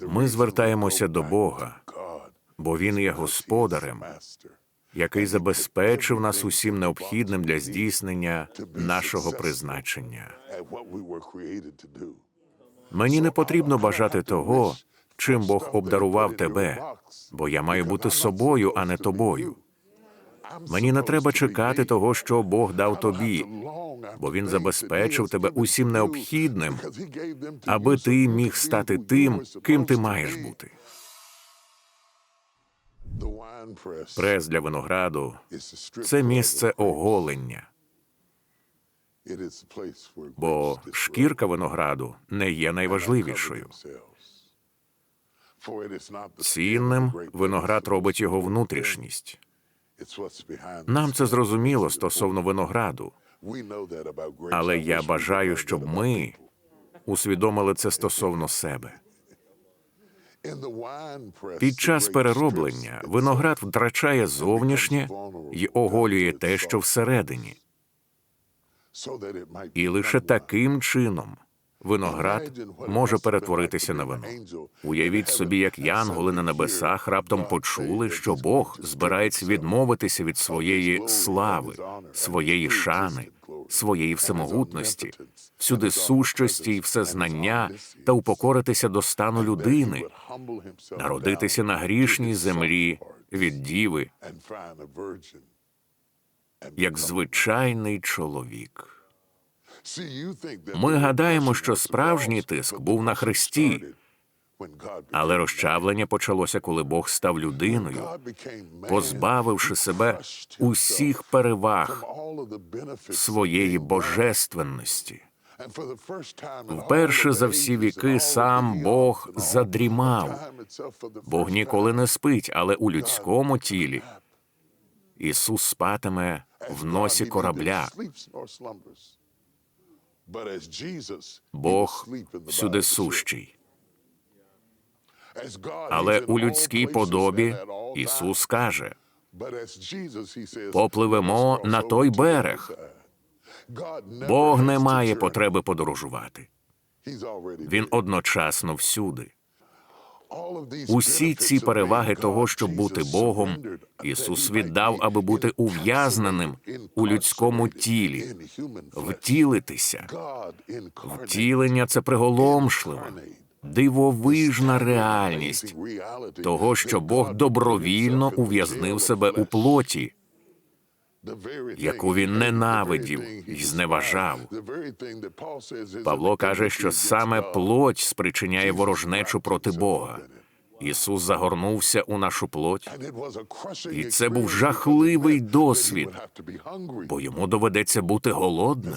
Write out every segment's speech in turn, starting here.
Ми звертаємося до Бога, бо Він є господарем, який забезпечив нас усім необхідним для здійснення нашого призначення. Мені не потрібно бажати того, чим Бог обдарував тебе, бо я маю бути собою, а не тобою. Мені не треба чекати того, що Бог дав тобі, бо Він забезпечив тебе усім необхідним, аби ти міг стати тим, ким ти маєш бути. Прес для винограду це місце оголення, бо шкірка винограду не є найважливішою. Цінним виноград робить його внутрішність. Нам це зрозуміло стосовно винограду, але я бажаю, щоб ми усвідомили це стосовно себе. Під час перероблення виноград втрачає зовнішнє і оголює те, що всередині. І лише таким чином виноград може перетворитися на вино. Уявіть собі, як янголи на небесах раптом почули, що Бог збирається відмовитися від своєї слави, своєї шани, своєї всемогутності, всюди сущості і всезнання та упокоритися до стану людини, народитися на грішній землі від діви, як звичайний чоловік. Ми гадаємо, що справжній тиск був на Христі, але розчавлення почалося, коли Бог став людиною, позбавивши себе усіх переваг своєї божественності. Вперше за всі віки сам Бог задрімав. Бог ніколи не спить, але у людському тілі Ісус спатиме в носі корабля. Бог всюди сущий. Але у людській подобі Ісус каже: попливемо на той берег. Бог не має потреби подорожувати. Він одночасно всюди. Усі ці переваги того, щоб бути Богом, Ісус віддав, аби бути ув'язненим у людському тілі, втілитися. Втілення це приголомшлива, дивовижна реальність того, що Бог добровільно ув'язнив себе у плоті, яку він ненавидів і зневажав. Павло каже, що саме плоть спричиняє ворожнечу проти Бога. Ісус загорнувся у нашу плоть, і це був жахливий досвід, бо йому доведеться бути голодним.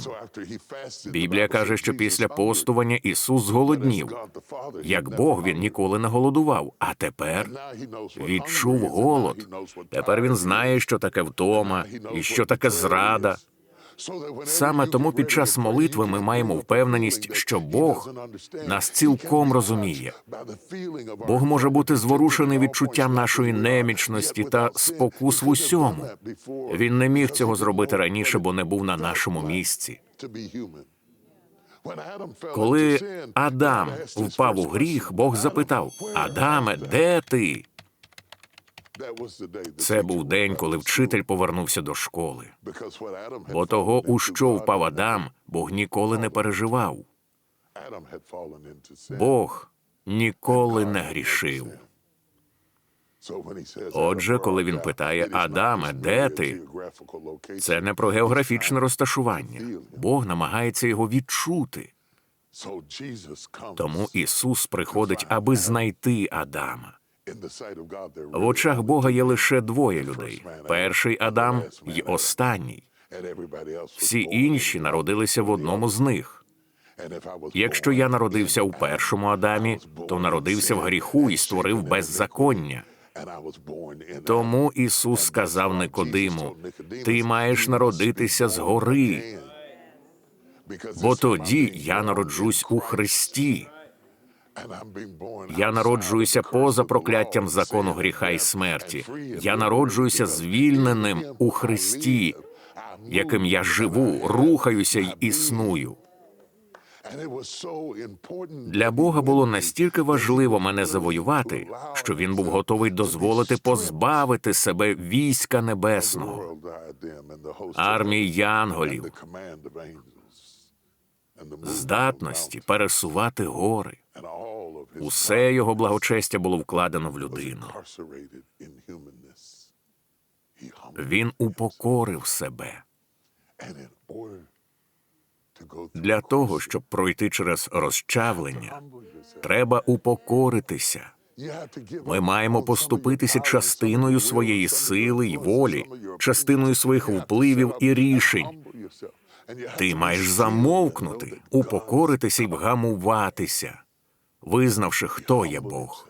Біблія каже, що після постування Ісус зголоднів. Як Бог він ніколи не голодував, а тепер відчув голод. Тепер він знає, що таке втома і що таке зрада. Саме тому під час молитви ми маємо впевненість, що Бог нас цілком розуміє. Бог може бути зворушений відчуттям нашої немічності та спокус в усьому. Він не міг цього зробити раніше, бо не був на нашому місці. Коли Адам впав у гріх, Бог запитав: Адаме, де ти? Це був день, коли вчитель повернувся до школи. Бо того, у що впав Адам, Бог ніколи не переживав. Бог ніколи не грішив. Отже, коли він питає Адаме, де ти? Це не про географічне розташування. Бог намагається його відчути. Тому Ісус приходить, аби знайти Адама. В очах Бога є лише двоє людей: перший Адам і останній. Всі інші народилися в одному з них. Якщо я народився у першому Адамі, то народився в гріху і створив беззаконня. Тому Ісус сказав Никодиму: Ти маєш народитися згори, бо тоді я народжусь у Христі. Я народжуюся поза прокляттям закону гріха і смерті. Я народжуюся звільненим у Христі, яким я живу, рухаюся й існую. Для Бога було настільки важливо мене завоювати, що він був готовий дозволити позбавити себе війська небесного, армії янголів, здатності пересувати гори. Усе його благочестя було вкладено в людину. Він упокорив себе для того, щоб пройти через розчавлення. Треба упокоритися. Ми маємо поступитися частиною своєї сили й волі, частиною своїх впливів і рішень. Ти маєш замовкнути, упокоритися й вгамуватися, визнавши, хто є Бог.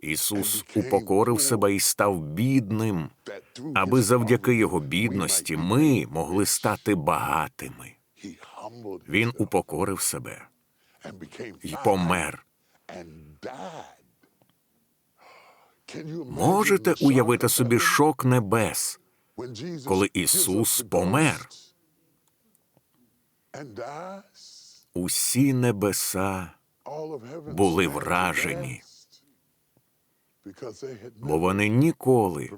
Ісус упокорив себе і став бідним, аби завдяки його бідності ми могли стати багатими. Він упокорив себе і помер. Можете уявити собі шок небес, коли Ісус помер? Усі небеса були вражені, бо вони ніколи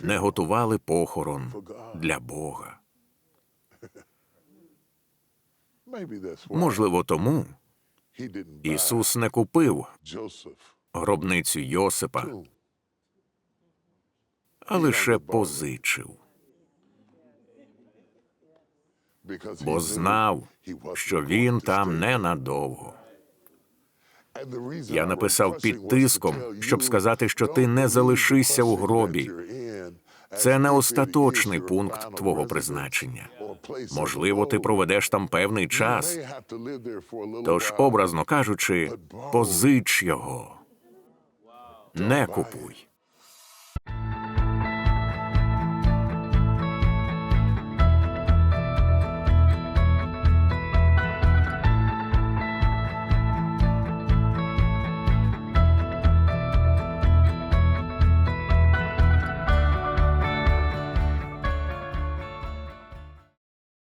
не готували похорон для Бога. Можливо, тому Ісус не купив гробницю Йосипа, а лише позичив, бо знав, що він там ненадовго. Я написав під тиском, щоб сказати, що ти не залишишся у гробі. Це не остаточний пункт твого призначення. Можливо, ти проведеш там певний час, тож, образно кажучи, позич його. Не купуй.